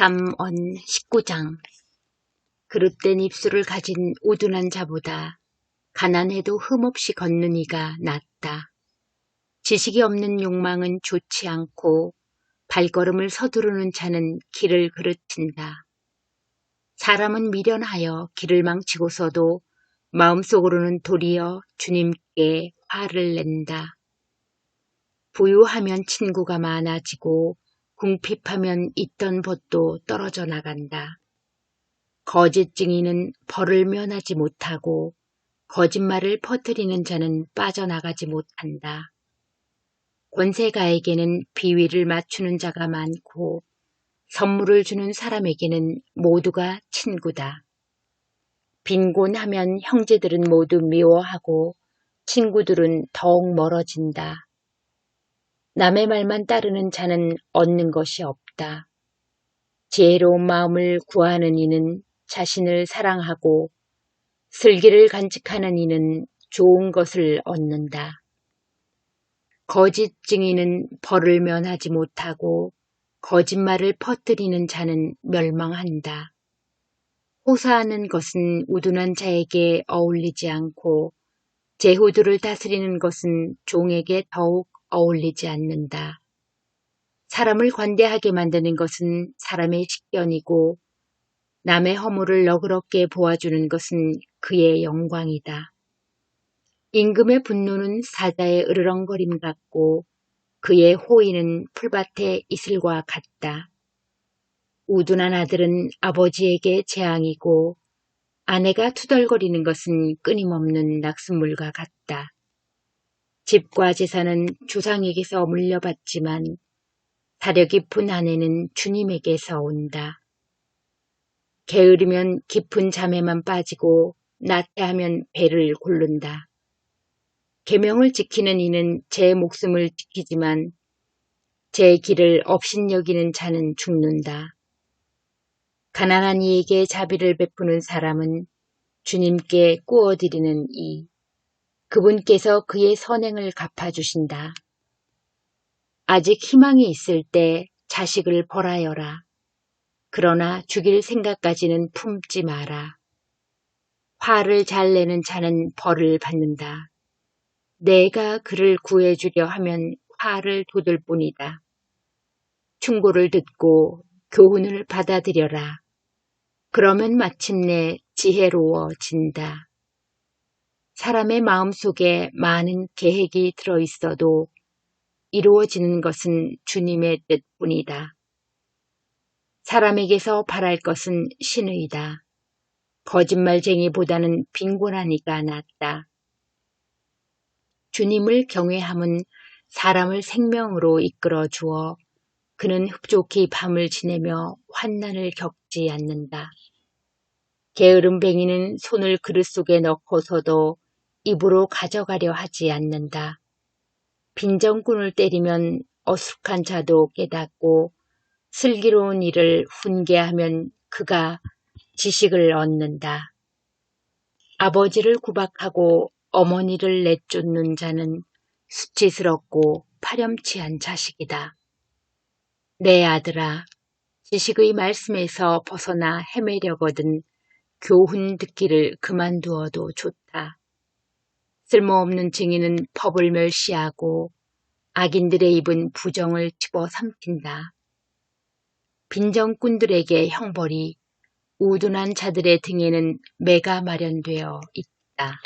삼언 19장 그릇된 입술을 가진 우둔한 자보다 가난해도 흠없이 걷는 이가 낫다. 지식이 없는 욕망은 좋지 않고 발걸음을 서두르는 자는 길을 그르친다. 사람은 미련하여 길을 망치고서도 마음속으로는 도리어 주님께 화를 낸다. 부유하면 친구가 많아지고 궁핍하면 있던 벗도 떨어져 나간다. 거짓 증인은 벌을 면하지 못하고 거짓말을 퍼뜨리는 자는 빠져나가지 못한다. 권세가에게는 비위를 맞추는 자가 많고 선물을 주는 사람에게는 모두가 친구다. 빈곤하면 형제들은 모두 미워하고 친구들은 더욱 멀어진다. 남의 말만 따르는 자는 얻는 것이 없다. 지혜로운 마음을 구하는 이는 자신을 사랑하고 슬기를 간직하는 이는 좋은 것을 얻는다. 거짓 증인은 벌을 면하지 못하고 거짓말을 퍼뜨리는 자는 멸망한다. 호사하는 것은 우둔한 자에게 어울리지 않고 제후들을 다스리는 것은 종에게 더욱 어울리지 않는다. 사람을 관대하게 만드는 것은 사람의 식견이고 남의 허물을 너그럽게 보아주는 것은 그의 영광이다. 임금의 분노는 사자의 으르렁거림 같고 그의 호의는 풀밭의 이슬과 같다. 우둔한 아들은 아버지에게 재앙이고 아내가 투덜거리는 것은 끊임없는 낙숫물과 같다. 집과 재산은 조상에게서 물려받지만 사려 깊은 아내는 주님에게서 온다. 게으르면 깊은 잠에만 빠지고 나태하면 배를 고른다. 계명을 지키는 이는 제 목숨을 지키지만 제 길을 업신여기는 자는 죽는다. 가난한 이에게 자비를 베푸는 사람은 주님께 꾸어드리는 이 그분께서 그의 선행을 갚아주신다. 아직 희망이 있을 때 자식을 벌하여라. 그러나 죽일 생각까지는 품지 마라. 화를 잘 내는 자는 벌을 받는다. 내가 그를 구해주려 하면 화를 돋을 뿐이다. 충고를 듣고 교훈을 받아들여라. 그러면 마침내 지혜로워진다. 사람의 마음속에 많은 계획이 들어있어도 이루어지는 것은 주님의 뜻뿐이다. 사람에게서 바랄 것은 신의다. 거짓말쟁이보다는 이가 낫다. 주님을 경외함은 사람을 생명으로 이끌어 주어 그는 흡족히 밤을 지내며 환난을 겪지 않는다. 게으름뱅이는 손을 그릇 속에 넣고서도 입으로 가져가려 하지 않는다. 빈정꾼을 때리면 어숙한 자도 깨닫고 슬기로운 일을 훈계하면 그가 지식을 얻는다. 아버지를 구박하고 어머니를 내쫓는 자는 수치스럽고 파렴치한 자식이다. 내 아들아, 지식의 말씀에서 벗어나 헤매려거든 교훈 듣기를 그만두어도 좋다. 쓸모없는 증인은 법을 멸시하고 악인들의 입은 부정을 집어삼킨다. 빈정꾼들에게 형벌이 우둔한 자들의 등에는 매가 마련되어 있다.